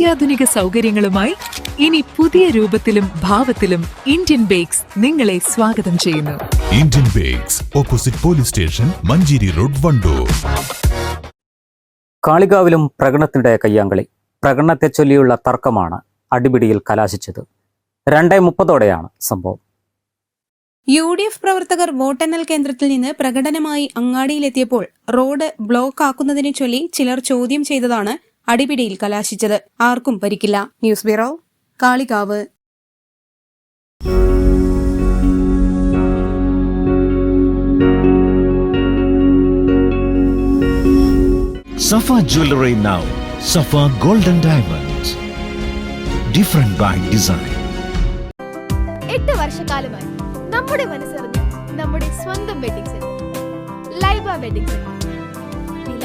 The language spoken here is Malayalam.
അത്യാധുനിക സൗകര്യങ്ങളുമായി ഇനി പുതിയ രൂപത്തിലും ഭാവത്തിലും ഇന്ത്യൻ ബേക്സ് നിങ്ങളെ സ്വാഗതം ചെയ്യുന്നു. Indian bakes opposite police station Manjeri road Wandoor. കാളികാവിലും പ്രകടനത്തിനിടെ കയ്യാങ്കളി പ്രകടനത്തെ ചൊല്ലിയുള്ള തർക്കമാണ് അടിപിടിയിൽ കലാശിച്ചത്. രണ്ടേ മുപ്പതോടെയാണ് സംഭവം. യു ഡി എഫ് പ്രവർത്തകർ വോട്ടെണ്ണൽ കേന്ദ്രത്തിൽ നിന്ന് പ്രകടനമായി അങ്ങാടിയിലെത്തിയപ്പോൾ റോഡ് ബ്ലോക്ക് ആക്കുന്നതിനെ ചൊല്ലി ചിലർ ചോദ്യം ചെയ്തതാണ് അടിപിടിയിൽ കലാശിച്ചത് ആർക്കും പരിക്കില്ല. News bureau Kalikavu. Safa jewellery now Safa golden diamonds different by design എട്ട് വർഷക്കാലമായി നമ്മുടെ മനസ്സറിഞ്ഞ് നമ്മുടെ സ്വന്തം wedding centre Laiba wedding centre വില